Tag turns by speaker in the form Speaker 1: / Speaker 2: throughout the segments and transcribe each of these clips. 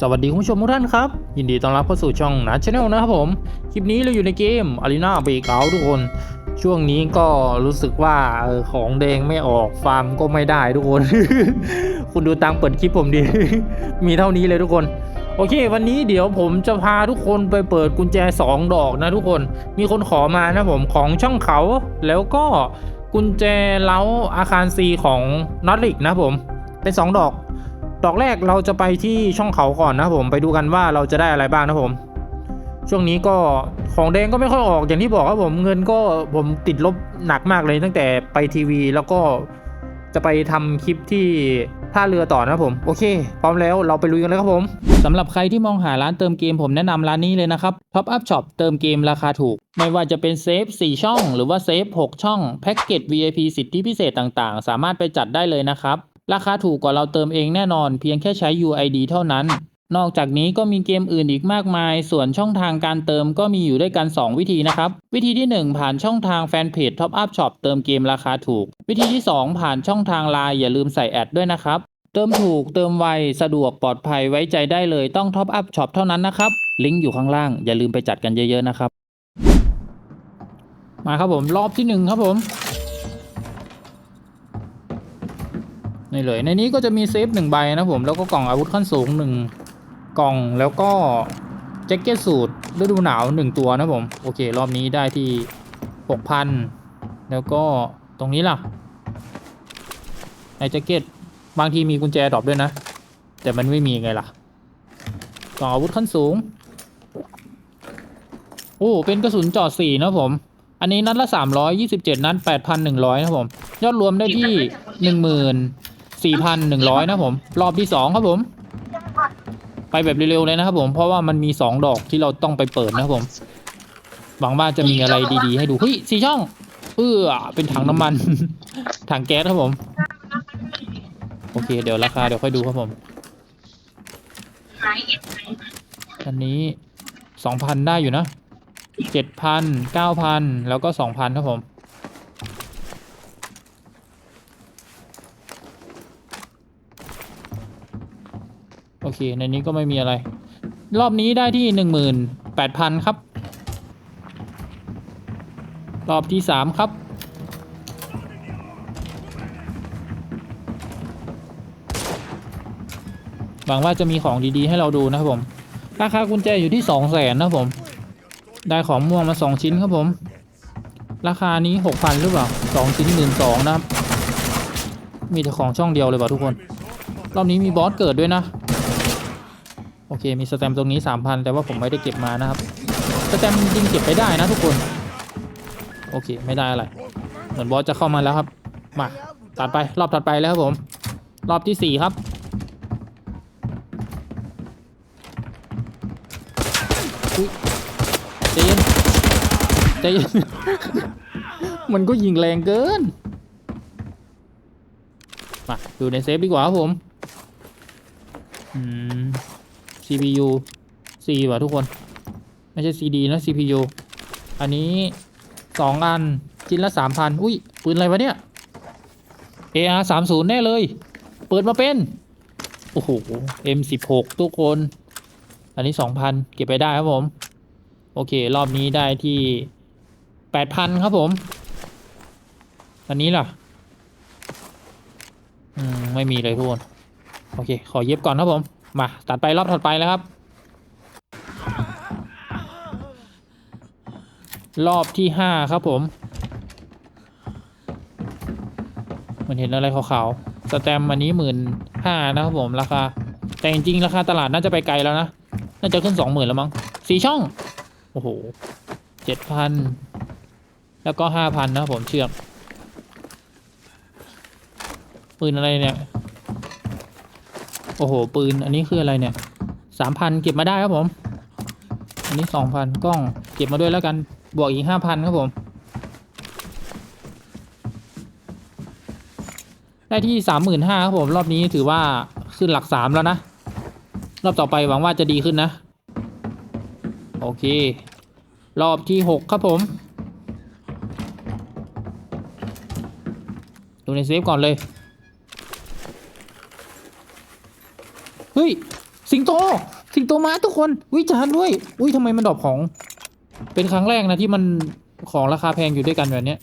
Speaker 1: สวัสดีคุณผู้ชมทุกท่านครับ ยินดีต้อนรับเข้าสู่ช่องนัทชาแนลนะครับผม คลิปนี้เราอยู่ในเกม Arena b r e a k o u t ทุกคน ช่วงนี้ก็รู้สึกว่าของแดงไม่ออกฟาร์มก็ไม่ได้ทุกคน คุณดูตังเปิดคลิปผมดิ มีเท่านี้เลยทุกคน โอเค วันนี้เดี๋ยวผมจะพาทุกคนไปเปิดกุญแจ 2 ดอกนะทุกคน มีคนขอมานะผมของช่องเขาแล้วก็กุญแจเล้าอาคารซีของนอตลิกนะผม เป็น 2 ดอก ดอกแรกเราจะไปที่ช่องเขาก่อนนะผมไปดูกันว่าเราจะได้อะไรบ้างนะผม ช่วงนี้ก็ของแดงก็ไม่ค่อยออกอย่างที่บอกครับผมเงินก็ผมติดลบหนักมากเลยตั้งแต่ไปทีวีแล้วก็จะไปทำคลิปที่ท่าเรือต่อนะผมโอเค พร้อมแล้วเราไปลุยกันเลยครับผมสำหรับใครที่มองหาร้านเติมเกมผมแนะนำร้านนี้เลยนะครับ Top Up Shop เติมเกมราคาถูก ไม่ว่าจะเป็นเซฟ 4 ช่อง หรือว่าเซฟ 6 ช่อง แพ็กเกจ VIP สิทธิพิเศษต่างๆ สามารถไปจัดได้เลยนะครับ ราคาถูกกว่าเราเติมเองแน่นอน เพียงแค่ใช้ UID เท่านั้น นอกจากนี้ก็มีเกมอื่นอีกมากมาย ส่วนช่องทางการเติมก็มีอยู่ด้วยกัน 2 วิธีนะครับ วิธีที่ 1 ผ่านช่องทางแฟนเพจ Top Up Shop เติมเกมราคาถูก วิธีที่ 2 ผ่านช่องทางไลน์อย่าลืมใส่แอดด้วยนะครับ เติมถูกเติมไวสะดวกปลอดภัยไว้ใจได้เลยต้อง Top Up Shop เท่านั้นนะครับลิงก์อยู่ข้างล่างอย่าลืมไปจัดกันเยอะๆนะครับมาครับผมรอบที่หนึ่งครับผม นี่เลยในนี้ก็จะมีเซฟหนึ่งใบนะผมแล้วก็กล่องอาวุธขั้นสูงหนึ่งกล่องแล้วก็แจ็คเก็ตสูตรฤดูหนาวหนึ่งตัวนะผมโอเค รอบนี้ได้ที่หกพันแล้วก็ตรงนี้ล่ะในแจ็คเก็ตบางทีมีกุญแจดรอปด้วยนะ แต่มันไม่มีไงล่ะกล่องอาวุธขั้นสูงโอ้เป็นกระสุนจอดสี่นะผม อันนี้นัดละสามร้อยยี่สิบเจ็ดนัดแปดพันหนึ่งร้อยนะผม ยอดรวมได้ที่หนึ่งหมื่น 4,100 นะผม รอบที่ 2 ครับผม ไปแบบเร็วๆเลยนะครับผม เพราะว่ามันมี 2 ดอกที่เราต้องไปเปิดนะครับผม หวังว่าจะมีอะไรดีๆ ให้ดูเฮ้ยสี่ช่องเออเป็นถังน้ำมัน ถังแก๊สครับผม โอเค เดี๋ยวราคาเดี๋ยวค่อยดูครับผมอันนี้ 2,000 ได้อยู่นะ 7,000 9,000 แล้วก็ 2,000 ครับผม โอเค ในนี้ก็ไม่มีอะไร รอบนี้ได้ที่หนึ่งหมื่นแปดพันครับ รอบที่สามครับ หวังว่าจะมีของดีๆ ให้เราดูนะครับผม ราคากุญแจอยู่ที่สองแสนนะครับผม ได้ของม่วงมาสองชิ้นครับผม ราคานี้หกพันหรือเปล่าสองชิ้นหมื่นสองนะครับ มีแต่ของช่องเดียวเลยว่ะทุกคน รอบนี้มีบอสเกิดด้วยนะ โอเค มีสแตมตรงนี้ 3,000 แต่ว่าผมไม่ได้เก็บมานะครับ สแตมป์จริงเก็บไปได้นะทุกคน โอเค ไม่ได้อะไร เหมือนบอสจะเข้ามาแล้วครับ มาตัดไป รอบถัดไปแล้วครับผม รอบที่ 4 ครับ อุ๊ยใจเย็นใจเย็น มันก็ยิงแรงเกิน มา ดูในเซฟดีกว่าครับผม อืม CPU C ว่ะทุกคน ไม่ใช่ CD นะ CPU อันนี้สองอันชิ้นละสามพันอุ้ย ปืนอะไรวะเนี่ย AR สามศูนย์แน่เลย เปิดมาเป็น โอ้โห M16 ทุกคน อันนี้สองพันเก็บไปได้ครับผม โอเค รอบนี้ได้ที่แปดพันครับผม อันนี้ล่ะ อืม ไม่มีเลยทุกคน โอเค ขอเย็บก่อนครับผม มาตัดไปรอบถัดไปแล้วครับ รอบที่ห้าครับผม มันเห็นอะไรขาวๆ สแตมอันนี้หมื่นห้านะครับผมราคา แต่จริงๆราคาตลาดน่าจะไปไกลแล้วนะ น่าจะขึ้นสองหมื่นแล้วมั้งสี่ช่อง โอ้โหเจ็ดพันแล้วก็ห้าพันนะครับผมเชือกปืนอะไรเนี่ย โอ้โห ปืน อันนี้คืออะไรเนี่ยสามพันเก็บมาได้ครับผม อันนี้สองพันกล้องเก็บมาด้วยแล้วกัน บวกอีกห้าพันครับผม ได้ที่สามหมื่นห้าครับผม รอบนี้ถือว่าขึ้นหลักสามแล้วนะ รอบต่อไปหวังว่าจะดีขึ้นนะ โอเค รอบที่หกครับผม ดูในเซฟก่อนเลย เฮ้ย สิงโต สิงโตมาทุกคนวิจารณ์ด้วย อุ้ยทำไมมันดรอปของ เป็นครั้งแรกนะที่มันของราคาแพงอยู่ด้วยกันแบบเนี้ย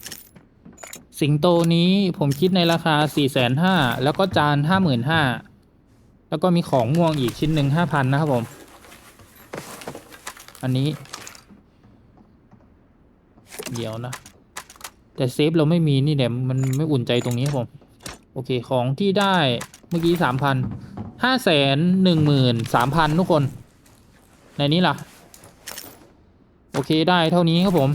Speaker 1: สิงโตนี้ผมคิดในราคา4ี่แสนห้าแล้วก็จานห้าหมื่นห้าแล้วก็มีของม่วงอีกชิ้นหนึ่งห้าพันนะครับผม อันนี้ เดี๋ยวนะ แต่เซฟเราไม่มีนี่เนี่ยมันไม่อุ่นใจตรงนี้ครับผม โอเคของที่ได้เมื่อกี้สามพัน ห้าแสนหนึ่งหมื่นสามพันทุกคน ในนี้ล่ะ โอเคได้เท่านี้ครับผม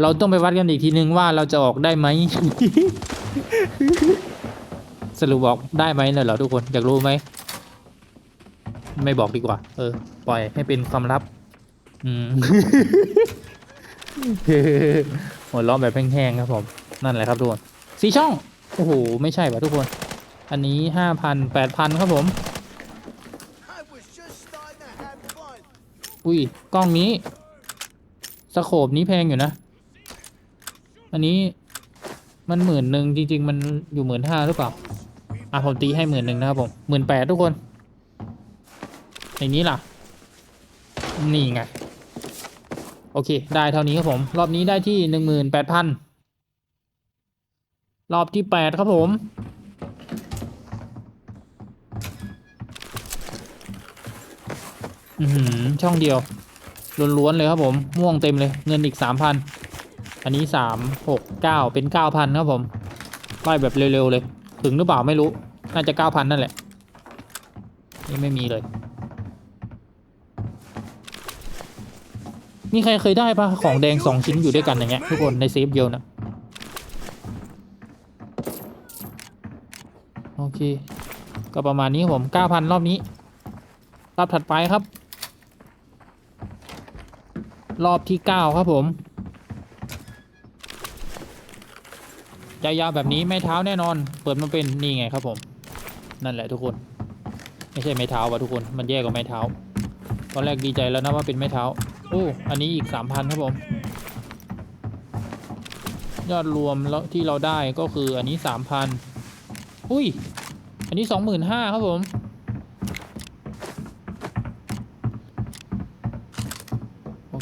Speaker 1: เราต้องไปวัดกันอีกทีนึงว่าเราจะออกได้ไหม สรุปบอกได้ไหมเนี่ยเหรอทุกคนอยากรู้ไหม ไม่บอกดีกว่า เออ ปล่อยให้เป็นความลับ อืม หัวล้อแบบแห้งๆครับผม นั่นแหละครับทุกคนสีช่อง โอ้โห ไม่ใช่ป่ะทุกคน อันนี้ห้าพันแปดพันครับผม อุ้ยกล้องนี้สโคบนี้แพงอยู่นะ อันนี้มันหมื่นหนึ่งจริง ๆ มันอยู่หมื่นห้าหรือเปล่า อะผมตีให้หมื่นหนึ่งนะครับผมหมื่นแปดทุกคนอย่างนี้ล่ะ นี่ไง โอเค ได้เท่านี้ครับผม รอบนี้ได้ที่หนึ่งหมื่นแปดพันรอบที่แปดครับผมอือหือ ช่องเดียวล้วนๆเลยครับผมม่วงเต็มเลยเงินอีกสามพันอันนี้สามหกเก้าเป็นเก้าพันครับผมไล่แบบเร็วๆเลย ถึงหรือเปล่าไม่รู้ น่าจะเก้าพันนั่นแหละ นี่ไม่มีเลย มีใครเคยได้ปะของแดงสองชิ้นอยู่ด้วยกันอย่างเงี้ยทุกคนในเซฟเดียวนะโอเค ก็ประมาณนี้ครับผมเก้าพันรอบนี้ รอบถัดไปครับ รอบที่เก้าครับผมยาวๆแบบนี้ไม้เท้าแน่นอน เปิดมาเป็นนี่ไงครับผม นั่นแหละทุกคน ไม่ใช่ไม้เท้าวะทุกคน มันแย่กว่าไม้เท้า ตอนแรกดีใจแล้วนะว่าเป็นไม้เท้า โอ้ อันนี้อีกสามพันครับผม ยอดรวมแล้วที่เราได้ก็คืออันนี้สามพันอุ้ย อันนี้สองหมื่นห้าครับผม โอ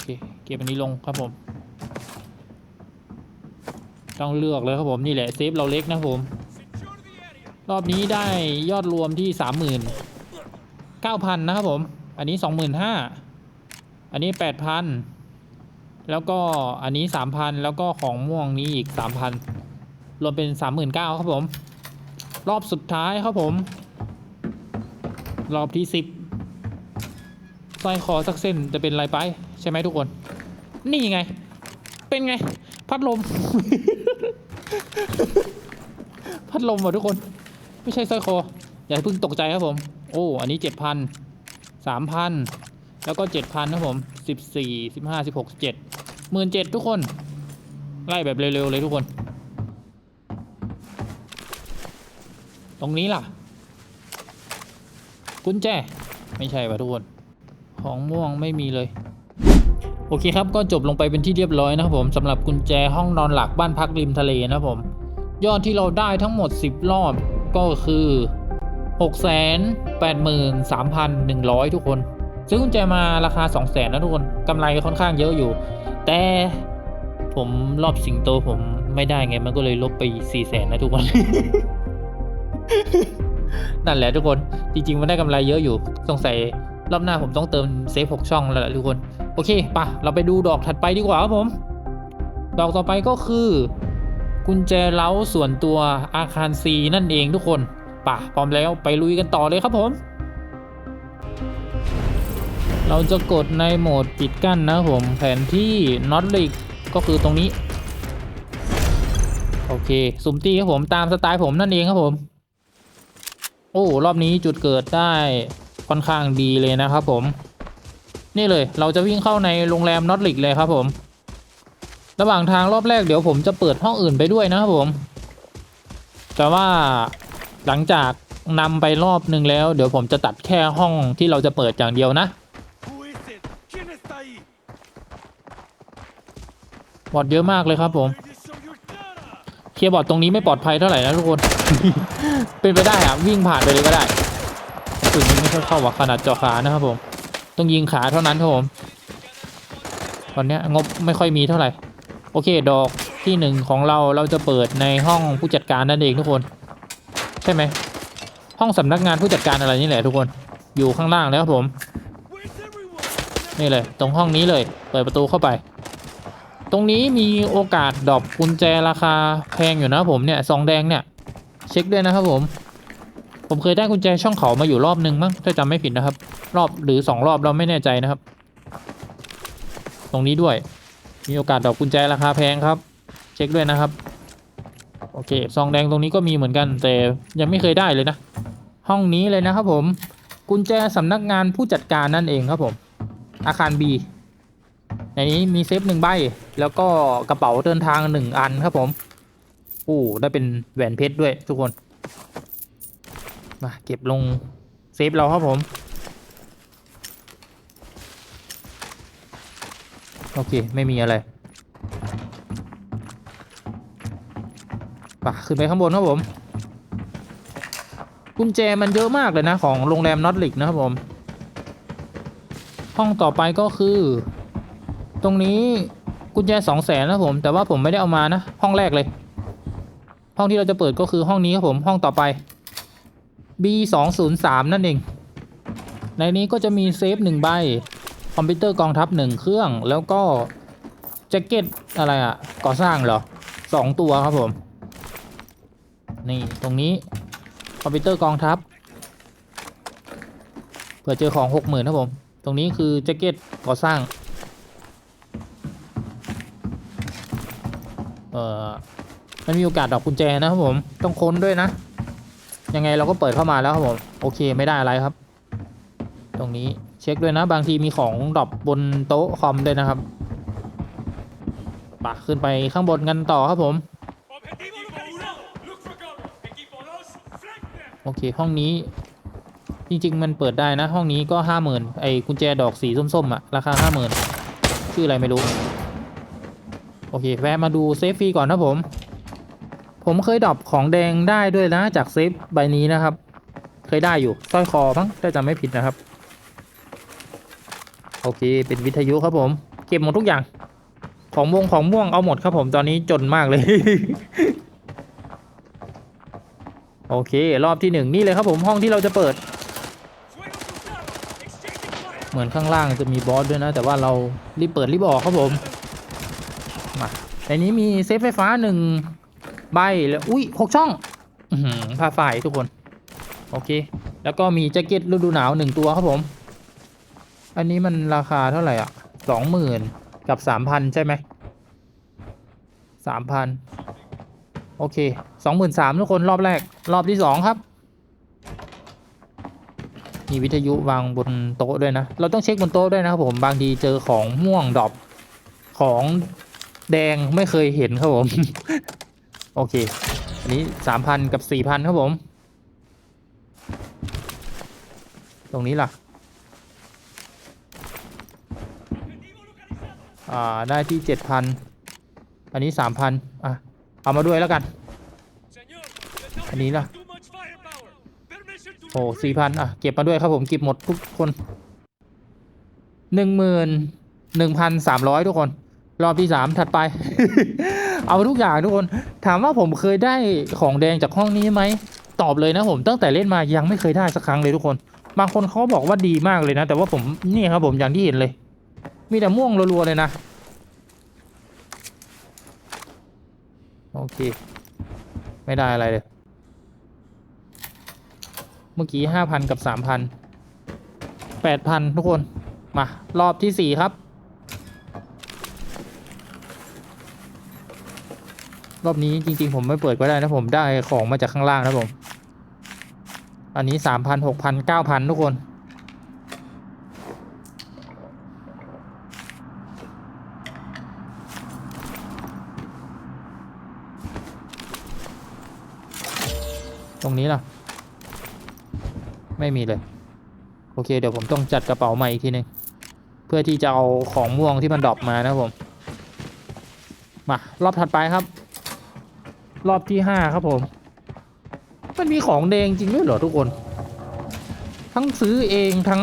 Speaker 1: เก็บอันนี้ลงครับผม ต้องเลือกเลยครับผมนี่แหละเซฟเราเล็กนะครับผม รอบนี้ได้ยอดรวมที่สามหมื่นเก้าพันนะครับผม อันนี้สองหมื่นห้าอันนี้แปดพันแล้วก็อันนี้สามพันแล้วก็ของม่วงนี้อีกสามพันรวมเป็นสามหมื่นเก้าครับผม รอบสุดท้ายครับผม รอบที่สิบสร้อยคอสักเส้นจะเป็นไรไป ใช่ไหมทุกคน นี่ไง เป็นไง พัดลม พัดลมว่ะทุกคน ไม่ใช่สร้อยคอ อย่าเพิ่งตกใจครับผม โอ้ อันนี้เจ็ดพันสามพันแล้วก็เจ็ดพันครับผมสิบสี่สิบห้าสิบหกสิบเจ็ดหมื่นเจ็ดทุกคน ไล่แบบเร็วๆเลยทุกคน ตรงนี้ล่ะ กุญแจ ไม่ใช่ป่ะทุกคน ของม่วงไม่มีเลย โอเคครับก็จบลงไปเป็นที่เรียบร้อยนะครับผมสำหรับกุญแจห้องนอนหลักบ้านพักริมทะเลนะครับผม ยอดที่เราได้ทั้งหมด 10 รอบก็คือ 683,100 ทุกคน ซื้อกุญแจมาราคา 200,000นะทุกคนกำไรค่อนข้างเยอะอยู่ แต่ผมรอบสิงโตผมไม่ได้ไงมันก็เลยลบไป 400,000นะทุกคน นั่นแหละทุกคนจริงๆมันได้กำไรเยอะอยู่สงสัยรอบหน้าผมต้องเติมเซฟ6ช่องแล้วแหละทุกคน โอเคปะเราไปดูดอกถัดไปดีกว่าครับผม ดอกต่อไปก็คือ กุญแจเล้าส่วนตัวอาคารซีนั่นเองทุกคนป่ะพร้อมแล้วไปลุยกันต่อเลยครับผม เราจะกดในโหมดปิดกั้นนะผมแผนที่น็อตลิกก็คือตรงนี้ โอเคสุ่มตีครับผมตามสไตล์ผมนั่นเองครับผม โอ้รอบนี้จุดเกิดได้ค่อนข้างดีเลยนะครับผม นี่เลย เราจะวิ่งเข้าในโรงแรมน็อตลิกเลยครับผม ระหว่างทางรอบแรกเดี๋ยวผมจะเปิดห้องอื่นไปด้วยนะครับผม แต่ว่าหลังจากนำไปรอบหนึ่งแล้ว เดี๋ยวผมจะตัดแค่ห้องที่เราจะเปิดอย่างเดียวนะ บอดเยอะมากเลยครับผมเคลียร์บอดตรงนี้ไม่ปลอดภัยเท่าไหร่นะทุกคน เป็นไปได้อะวิ่งผ่านไปเลยก็ได้ปืนมันไม่ค่อยเข้าว่ะขนาดเจาะขานะครับผม ต้องยิงขาเท่านั้นครับผม ตอนนี้งบไม่ค่อยมีเท่าไหร่ โอเค ดอกที่หนึ่งของเราเราจะเปิดในห้องผู้จัดการนั่นเองทุกคน ใช่ไหม ห้องสำนักงานผู้จัดการอะไรนี่แหละทุกคน อยู่ข้างล่างแล้วครับผม นี่เลย ตรงห้องนี้เลย เปิดประตูเข้าไป ตรงนี้มีโอกาสดอปกุญแจราคาแพงอยู่นะผมเนี่ย ซองแดงเนี่ย เช็คด้วยนะครับผม ผมเคยได้กุญแจช่องเขามาอยู่รอบนึงมั้งถ้าจำไม่ผิดนะครับ รอบหรือสองรอบเราไม่แน่ใจนะครับ ตรงนี้ด้วย มีโอกาสดอปกุญแจราคาแพงครับ เช็คด้วยนะครับ โอเคซองแดงตรงนี้ก็มีเหมือนกัน แต่ยังไม่เคยได้เลยนะ ห้องนี้เลยนะครับ ผมกุญแจสำนักงานผู้จัดการนั่นเองครับผม อาคาร B ในนี้มีเซฟหนึ่งใบ แล้วก็กระเป๋าเดินทางหนึ่งอันครับผมโอ้ได้เป็นแหวนเพชรด้วยทุกคน มาเก็บลงเซฟเราครับผม โอเค ไม่มีอะไรปะขึ้นไปข้างบนครับผม กุญแจมันเยอะมากเลยนะของโรงแรมนอตลิกนะครับผม ห้องต่อไปก็คือ ตรงนี้กุญแจสองแสนนะผม แต่ว่าผมไม่ได้เอามานะ ห้องแรกเลย ห้องที่เราจะเปิดก็คือห้องนี้ครับผม ห้องต่อไป B 2 0 3 นั่นเอง ในนี้ก็จะมีเซฟหนึ่งใบ คอมพิวเตอร์กองทัพหนึ่งเครื่อง แล้วก็แจ็คเก็ตอะไรอะก่อสร้างเหรอสองตัวครับผม นี่ตรงนี้คอมพิวเตอร์กองทัพ เผื่อเจอของหกหมื่นครับผม ตรงนี้คือแจ็คเก็ตก่อสร้างเอ่อมันมีโอกาสดอกกุญแจนะครับผม ต้องค้นด้วยนะ ยังไงเราก็เปิดเข้ามาแล้วครับผมโอเคไม่ได้อะไรครับ ตรงนี้เช็คด้วยนะ บางทีมีของดรอปบนโต๊ะคอมด้วยนะครับปะขึ้นไปข้างบนกันต่อครับผม โอเคห้องนี้จริงๆ มันเปิดได้นะ ห้องนี้ก็ห้าหมื่นไอ้กุญแจดอกสีส้มๆอะราคาห้าหมื่นชื่ออะไรไม่รู้ โอเคแวะมาดูเซฟฟรีก่อนนะผม ผมเคยดรอปของแดงได้ด้วยนะจากเซฟใบนี้นะครับ เคยได้อยู่สร้อยคอมั้งถ้าจำไม่ผิดนะครับ โอเค เป็นวิทยุครับผม เก็บหมดทุกอย่าง ของวงของม่วงเอาหมดครับผมตอนนี้จนมากเลย โอเค รอบที่หนึ่งนี่เลยครับผมห้องที่เราจะเปิด เหมือนข้างล่างจะมีบอสด้วยนะ แต่ว่าเรารีบเปิดรีบออกครับผมมาในนี้มีเซฟไฟฟ้าหนึ่ง ใบแล้วอุ้ยหกช่องอือหือผ้าฝ่ายทุกคน โอเค แล้วก็มีแจ็คเก็ตฤดูหนาวหนึ่งตัวครับผม อันนี้มันราคาเท่าไหร่อะสองหมื่นกับสามพันใช่ไหมสามพันโอเคสองหมื่นสามทุกคนรอบแรก รอบที่สองครับมีวิทยุวางบนโต๊ะด้วยนะ เราต้องเช็คบนโต๊ะด้วยนะครับผม บางทีเจอของม่วงดรอปของแดงไม่เคยเห็นครับผม โอเค อันนี้สามพันกับสี่พันครับผม ตรงนี้ล่ะ อ่า ได้ที่เจ็ดพันอันนี้สามพันอะ เอามาด้วยแล้วกัน
Speaker 2: Señor, the target
Speaker 1: Anila.
Speaker 2: has too much firepower. Permission to
Speaker 1: โอ้สี่พันอะ เก็บมาด้วยครับผม เก็บหมดทุกคนหนึ่งหมื่นหนึ่งพันสามร้อยทุกคน รอบที่สามถัดไป เอาทุกอย่างทุกคน ถามว่าผมเคยได้ของแดงจากห้องนี้ไหม ตอบเลยนะผม ตั้งแต่เล่นมายังไม่เคยได้สักครั้งเลยทุกคน บางคนเขาบอกว่าดีมากเลยนะ แต่ว่าผมนี่ครับผมอย่างที่เห็นเลย มีแต่ม่วงรัวๆเลยนะ โอเค ไม่ได้อะไรเลย เมื่อกี้ห้าพันกับสามพันแปดพันทุกคน มารอบที่สี่ครับ รอบนี้จริง ๆ ผมไม่เปิดก็ได้นะผมได้ของมาจากข้างล่างนะผม อันนี้สามพันหกพันเก้าพันทุกคนตรงนี้ล่ะ ไม่มีเลย โอเค เดี๋ยวผมต้องจัดกระเป๋าใหม่อีกทีหนึงเพื่อที่จะเอาของม่วงที่มันดรอปมานะผม มารอบถัดไปครับ รอบที่ห้าครับผม มันมีของแดงจริงด้วยเหรอทุกคน ทั้งซื้อเองทั้ง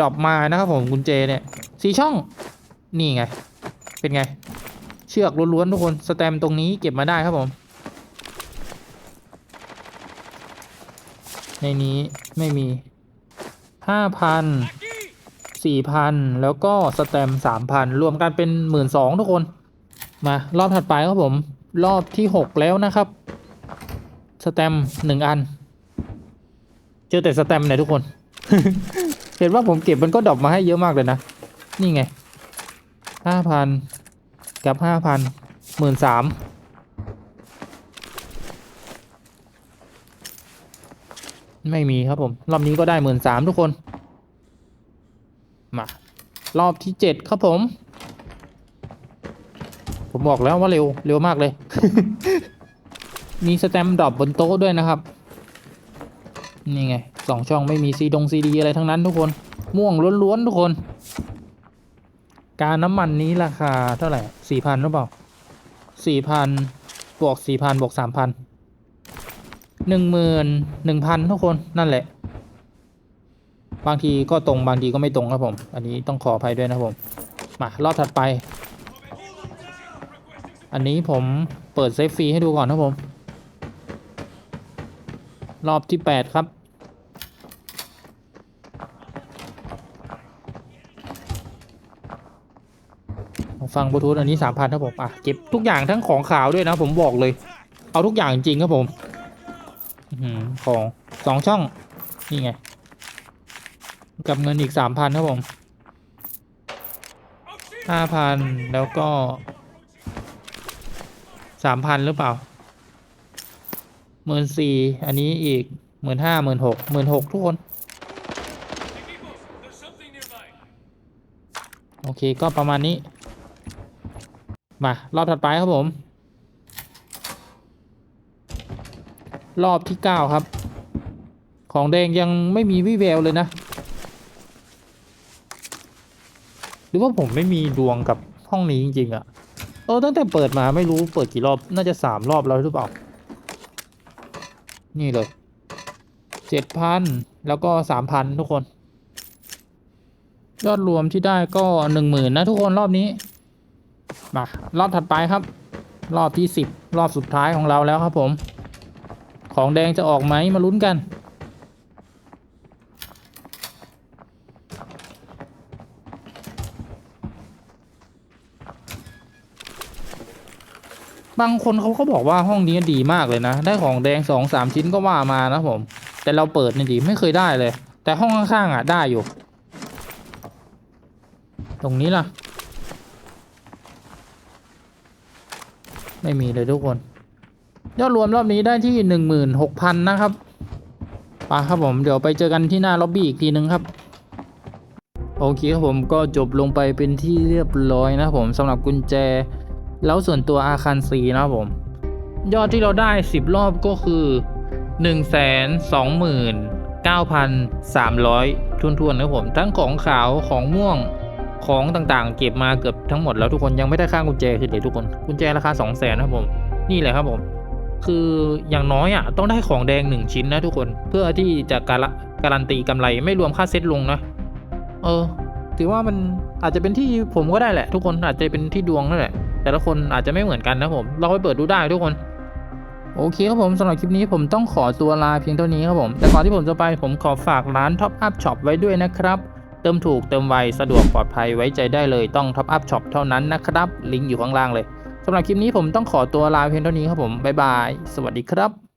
Speaker 1: ดรอปมานะครับผมกุญแจเนี่ยสีช่อง นี่ไง เป็นไง เชือกล้วนๆทุกคนสแตมตรงนี้เก็บมาได้ครับผม ในนี้ไม่มีห้าพันสี่พันแล้วก็สแตมสามพันรวมกันเป็นหมื่นสองทุกคน มารอบถัดไปครับผม รอบที่หกแล้วนะครับ สแตมหนึ่งอัน เจอแต่สแตมเนี่ยทุกคน เห็นว่าผมเก็บมันก็ดรอปมาให้เยอะมากเลยนะ นี่ไงห้าพันกับห้าพันหมื่นสามไม่มีครับผม รอบนี้ก็ได้หมื่นสามทุกคน มา รอบที่เจ็ดครับผม ผมบอกแล้วว่าเร็วเร็วมากเลย มีสแตมป์ดรอปบนโต๊ะด้วยนะครับ นี่ไงสองช่องไม่มีซีดงซีดีอะไรทั้งนั้นทุกคน ม่วงล้วนๆทุกคน การน้ำมันนี้ราคาเท่าไหร่สี่พันหรือเปล่าสี่พันบวกสี่พันบวกสามพันหนึ่งหมื่นหนึ่งพันทุกคนนั่นแหละ บางทีก็ตรงบางทีก็ไม่ตรงครับผม อันนี้ต้องขออภัยด้วยนะผม มารอบถัดไป อันนี้ผมเปิดเซฟฟรีให้ดูก่อนนะครับผม รอบที่แปดครับ ฟังบลูทูธอันนี้สามพันครับผม อะ เก็บทุกอย่างทั้งของขาวด้วยนะผมบอกเลย เอาทุกอย่างจริงครับผมของสองช่อง นี่ไง กับเงินอีกสามพันครับผมห้าพันแล้วก็ สามพันหรือเปล่าหมื่นสี่อันนี้อีกหมื่นห้าหมื่นหกหมื่นหกทุกคน โอเคก็ประมาณนี้ มารอบถัดไปครับผม รอบที่เก้าครับ ของแดงยังไม่มีวิแววเลยนะ หรือว่าผมไม่มีดวงกับห้องนี้จริงๆอะเออตั้งแต่เปิดมาไม่รู้เปิดกี่รอบน่าจะสามรอบแล้วหรือเปล่า นี่เลยเจ็ดพันแล้วก็สามพันทุกคน ยอดรวมที่ได้ก็หนึ่งหมื่นนะทุกคนรอบนี้ มารอบถัดไปครับ รอบที่สิบรอบสุดท้ายของเราแล้วครับผม ของแดงจะออกไหมมาลุ้นกัน บางคนเขาก็บอกว่าห้องนี้ดีมากเลยนะ ได้ของแดงสองสามชิ้นก็ว่ามานะผม แต่เราเปิดนี่ดีไม่เคยได้เลย แต่ห้องข้างๆอะได้อยู่ ตรงนี้ล่ะ ไม่มีเลยทุกคน ยอดรวมรอบนี้ได้ที่หนึ่งหมื่นหกพันนะครับไปครับผมเดี๋ยวไปเจอกันที่หน้าล็อบบี้อีกทีนึงครับโอเคครับผมก็จบลงไปเป็นที่เรียบร้อยนะผมสำหรับกุญแจ แล้วส่วนตัวอาคารซีนะครับผม ยอดที่เราได้ 10 รอบก็คือ 1 2 9 3 0 0ทวนๆนะครับผม ทั้งของขาวของม่วงของต่างๆ เก็บมาเกือบทั้งหมดแล้วทุกคนยังไม่ได้ค่ากุญแจคือเดี๋ยวทุกคนกุญแจราคา 2 0 0แสนนะครับผมนี่แหละครับผม คืออย่างน้อยอะต้องได้ของแดง 1 ชิ้นนะทุกคนเพื่อที่จะการะการันตีกำไรไม่รวมค่าเซ็ตลงนะเออ ถือว่ามันอาจจะเป็นที่ผมก็ได้แหละ ทุกคนอาจจะเป็นที่ดวงนั่นแหละ แต่ละคนอาจจะไม่เหมือนกันนะผมเราไปเปิดดูได้ทุกคนโอเคครับผมสำหรับคลิปนี้ผมต้องขอตัวลาเพียงเท่านี้ครับผม แต่ก่อนที่ผมจะไปผมขอฝากร้าน Top Up Shop ไว้ด้วยนะครับ เติมถูกเติมไว สะดวกปลอดภัยไว้ใจได้เลยต้อง Top Up Shop เท่านั้นนะครับ ลิงก์อยู่ข้างล่างเลยสำหรับคลิปนี้ผมต้องขอตัวลาเพียงเท่านี้ครับผมบ๊ายบาย สวัสดีครับ